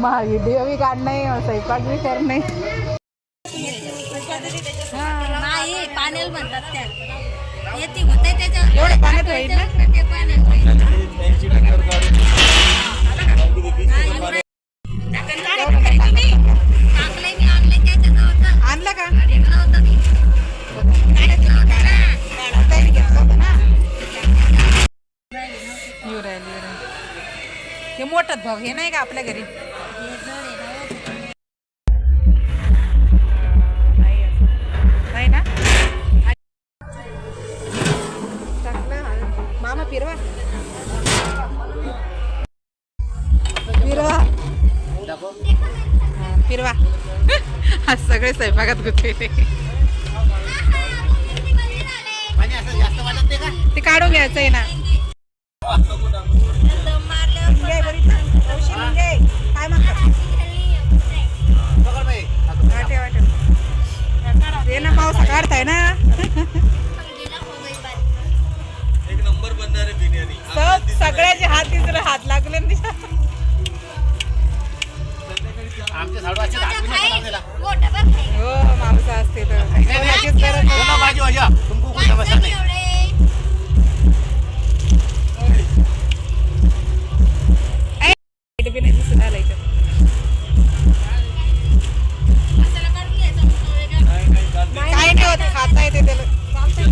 मग व्हिडिओ बी काढणे स्वयंपाक बी करणे नाही. पाण्याला म्हणतात त्या. येते होते त्याच्यावर पाण्यात? ते पाण्यात हे मोठं भाऊ हे नाही का आपल्या घरी? सगळे स्वयंपाकात गुंतलेले. ते काढून घ्यायचं आहे ना ना पावसा काढताय ना. सब सगळ्याचे हात तिसरे हात लागले हो माणसं असते तर. नाही. तुमको नहीं. लाइट बी नाही. दिसून आलं इथं. काय नाही होत खाता येते त्याला. साधे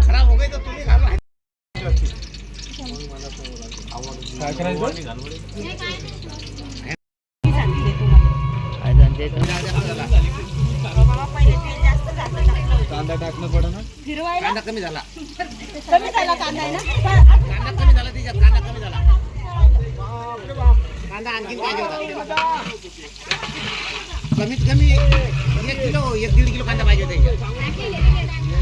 खराब हो गई तो तुम्ही घालून कांदा कमी झाला कांदा कमी झाला तिच्यात कांदा कमी झाला. कांदा पाहिजे होता कमीत कमी एक किलो एक दीड किलो कांदा पाहिजे होता.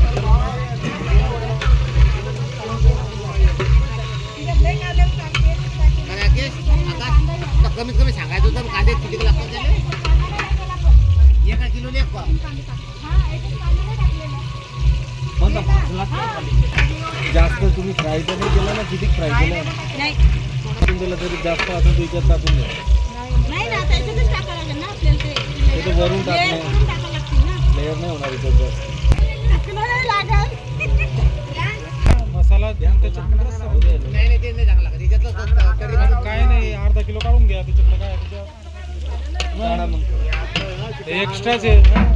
कमीत कमी सांगायचं होतं कांदे किती लागतात त्याले? एका किलो एक. जास्त तुम्ही फ्राय तर नाही केला ना किती फ्राय केलं? तरी जास्त आता त्याच्यात टाकून द्या नाही ना त्याच्यातच टाकावं लागेल ना आपल्याला तर वरून लेअर टाकणे लेअर नाही होणार इथं मसाला काय नाही अर्धा किलो काढून घ्या त्याच्यातलं काय एक्स्ट्राच आहे.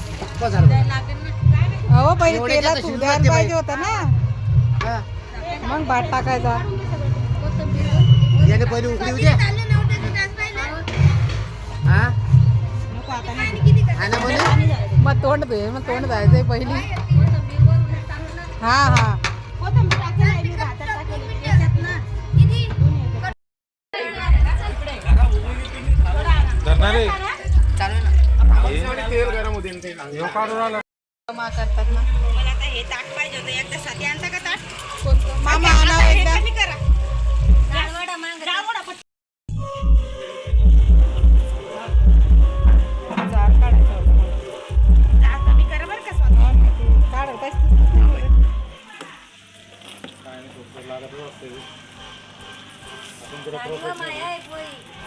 अहो पहिले एवढे तेलात जास्त तू शिजवत द्यायला नाही पाहिजे होता ना. मग भात टाकायचा. याने पहिले उकडी उद्या. हा? हा मग तोंड धुये मग तोंड जायचंय पहिली. हा हा. धरणारे. चालू आहे ना. करतात ना मला आता हे ताट पाहिजे होतं एकदा साठी आणता का ताट मामा आणावं एकदा कमी करा जावडा मांग पट काढायचं होतं कमी करा बरं का स्वतः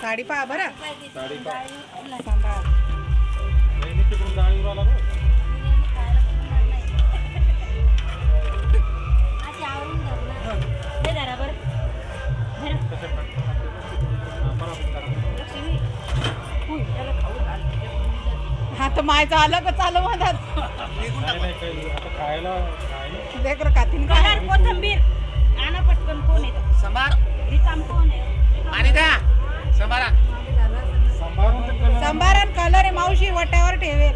साडी पहा बरं साडी पहा. सांभाळ तिकडून आला बघ. हा तर मायचं आलं का चालू आता खायला खायला लेकर खातीन का? कोथंबीर. आणा पटकन कोण येतं संभार रिकाम कोण आहे? पाणी द्या. संभारा सांबारण कलर मावशी ओट्यावर ठेवेल.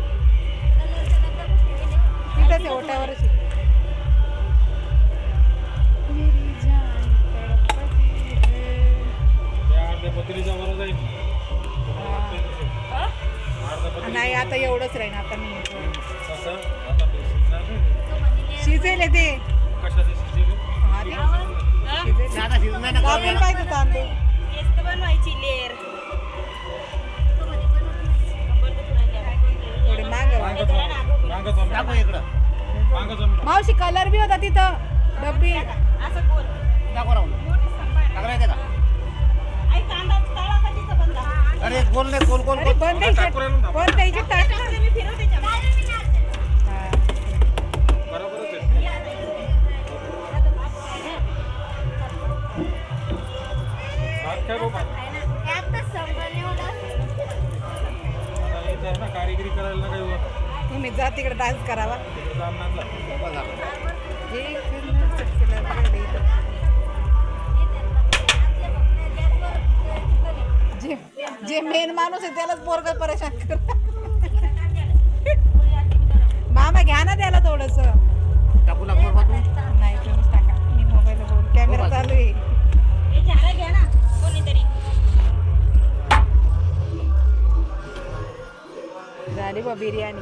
तिथंच आहे ओट्यावर नाही आता एवढंच राहीन आता मी शिजेल येते दाखव इकडं. मागं जमलं. मावशी कलर बी होता तिथं. डब्बी. कोण दाखव येते का? अरे गोल नाही गोल गोल अरे गोल बंद द्यायची बंद द्यायची टाक मी फिरवते त्यामध्ये. हा. बरोबरच आहे. भात काय बाबा आता इथं आहे ना कारिगिरी करायला ना काही वर. तुम्ही जा तिकडे डान्स करावा. जे जे मेन माणूस आहे त्यालाच पोरग परेशान कर. मामा घ्या ना त्याला थोडस. टाकू लागलो बा तू नाही तुम्हीच टाका. मी मोबाईल बोल. कॅमेरा चालू आहे. हे घ्या ना कोणीतरी. झाली बा बिर्याणी.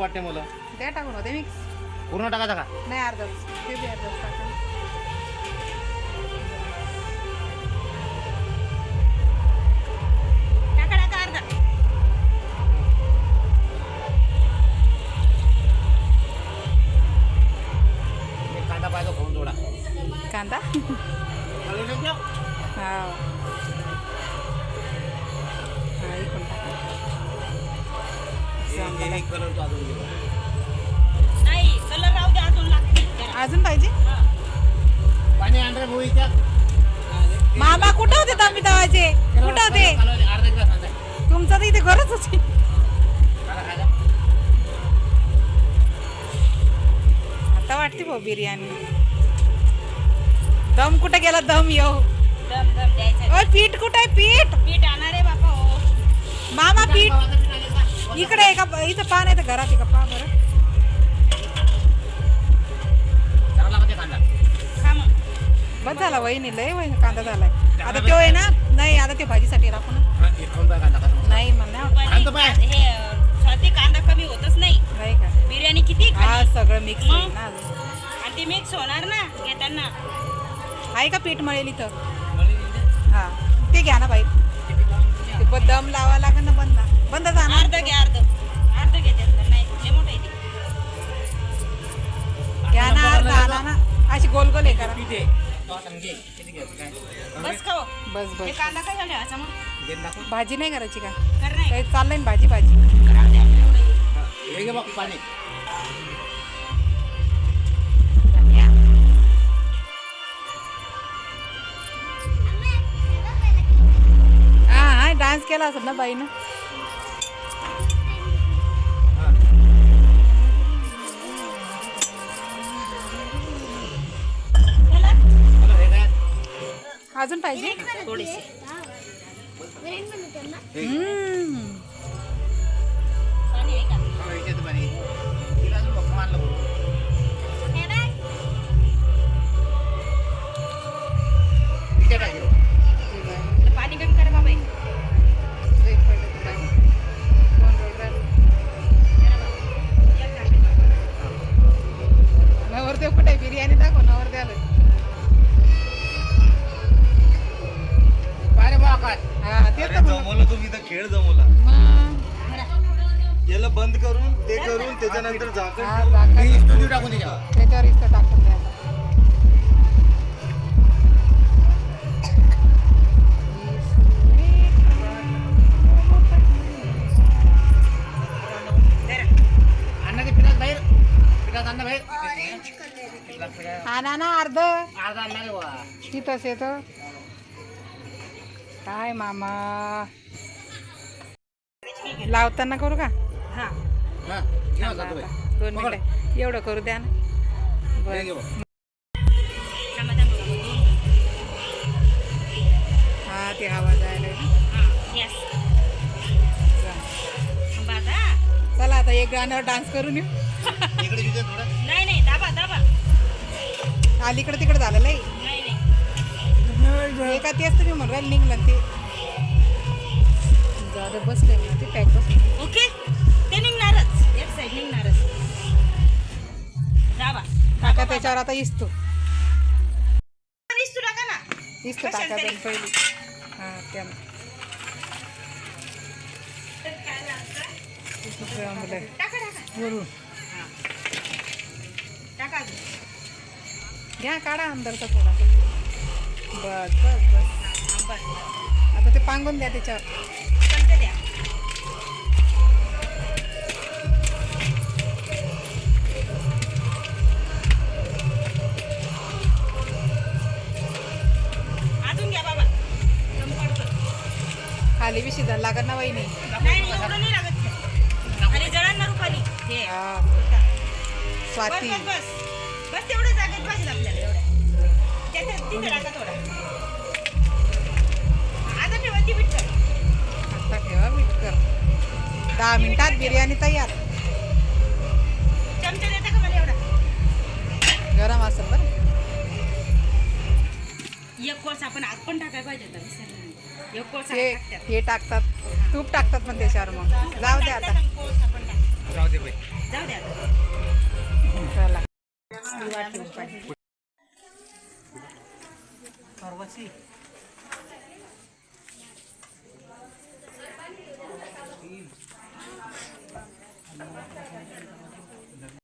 वाटते मला? द्या टाकून होते मिक्स पूर्ण टाकायचा का? नाही अर्धा ते बी अर्धा. टाका कांदा कांदा? हा अजून पाहिजे? मामा कुठं होते तांबी तवाचे कुठं होते. तुमचं तर इथे घरच होती. आता वाटते भाऊ बिर्याणी. दम कुठं गेला? दम येऊ. पीठ कुठं आहे? पीठ. पीठ आणणार आहे बापा हो. मामा पीठ. इकडे आहे का? इथं पहा नाही तर घरात आहे का? पहा बरं. बस झाला वहिनी लय वहिनी कांदा झालाय. आता तो आहे ना नाही आता ते भाजीसाठी राखू ना. नाही म्हणा. पण आणतो बाय. अं, स्वाती कांदा कमी होतच नाही. नाही का? बिर्याणी किती हा सगळं मिक्स ना. आणि ती मिक्स होणार ना घेताना. आहे का पीठ मळेल इथं? हा. ते घ्या ना बाई. दम लावा लागेल ना बंद बंद जाणार अर्ध घे अर्ध. अर्ध घे त्यातलं. नाही लय मोठं आहे ते. घ्या ना अर्धा आणा ना. अशी गोल गोल आहे करा? बस खाओ. बस हे बस कांदा काय झाला मग. भाजी नाही करायची का? कर नाही. काही चाललंय ना भाजी भाजी. हा, हे पाणी. हा हा डान्स केला असेल ना बाईनं. एक टाकायचं. नवरदेव कुठे आहे? बिर्याणी दाखव नवरदेवाला खेळ जमवला याला बंद करून ते करून त्याच्यानंतर झाकण. मी स्टुडिओ टाकून. त्याच्यावर इथं टाकून. हा ना ना अर्ध. तिथंच येतं काय मामा लावताना करू का? हा. हा. दोन. मिनिटं. एवढं करू द्या ना. बरं. हा ते आवाज हा. चला आता एक गाण्यावर डान्स करून येऊ. नाही नाही दाबा दाबा. अलीकडे तिकडे झालेलं आहे नाही नाही. का तेच तुम्ही म्हणून राहिले निघलं ते. जाऊ दे, बसले ना ते पॅक बसले. ओके? ते निघणारच. एक साईड निघणारच. दाबा टाका त्याच्यावर आता इस्तो. दिसतो टाका ना. इस्तो टाका. पहिली. हा इस्तो वरून. टाका अजून. घ्या काढा अंदरचा थोडा. बस बस बस. बस आता ते पांगून द्या त्याच्यावर. रुपाली हे. हा. बस स्वाती. बस तेवढं जागेत पाहिजे आपल्याला एवढं. तिथे टाका थोडा. आता ठेवा ती बिट आता ठेवा मिटकर दहा मिनिटात बिर्याणी तयार. चमचा देता का मला एवढा? गरम असेल बरं. एक कोळसा आपण आत पण टाकायला पाहिजे होता विसरला. हे टाकतात. हे टाकतात तूप टाकतात पण त्याच्यावर मग जाऊ दे आता. जाऊ दे. जाऊ चला